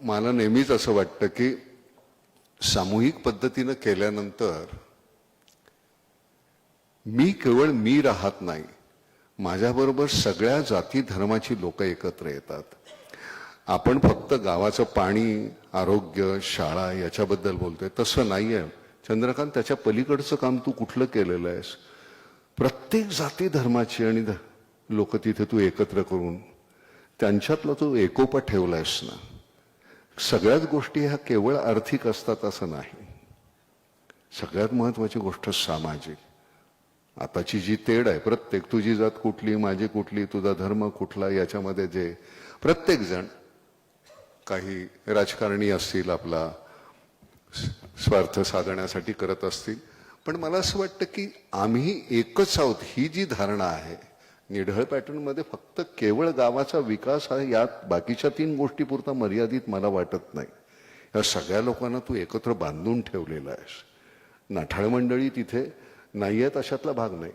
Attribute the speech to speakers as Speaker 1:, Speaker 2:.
Speaker 1: मला नेहमीच असं वाटतं की सामूहिक पद्धतीनं केल्यानंतर मी केवळ मी राहत नाही माझ्याबरोबर सगळ्या जाती धर्माची लोक एकत्र येतात. आपण फक्त गावाचं पाणी आरोग्य शाळा याच्याबद्दल बोलतोय. तसं नाही आहे चंद्रकांत त्याच्या पलीकडचं काम तू कुठलं केलेलं आहेस? प्रत्येक जाती धर्माची आणि लोक तिथे तू एकत्र करून त्यांच्यातला तू एकोपा ठेवलायस ना. सगळ्याच गोष्टी ह्या केवळ आर्थिक असतात असं नाही. सगळ्यात महत्वाची गोष्ट सामाजिक. आताची जी तेढ आहे प्रत्येक तुझी जात कुठली माझी कुठली तुझा धर्म कुठला याच्यामध्ये जे प्रत्येक जण काही राजकारणी असतील आपला स्वार्थ साधण्यासाठी करत असतील. पण मला असं वाटतं की आम्ही एकच आहोत ही जी धारणा आहे निढळ पॅटर्नमध्ये फक्त केवळ गावाचा विकास हा यात बाकीच्या तीन गोष्टी पुरता मर्यादित मला वाटत नाही. या सगळ्या लोकांना तू एकत्र बांधून ठेवलेला आहेस. नाठाळ मंडळी तिथे नाही आहेत अशातला भाग नाही.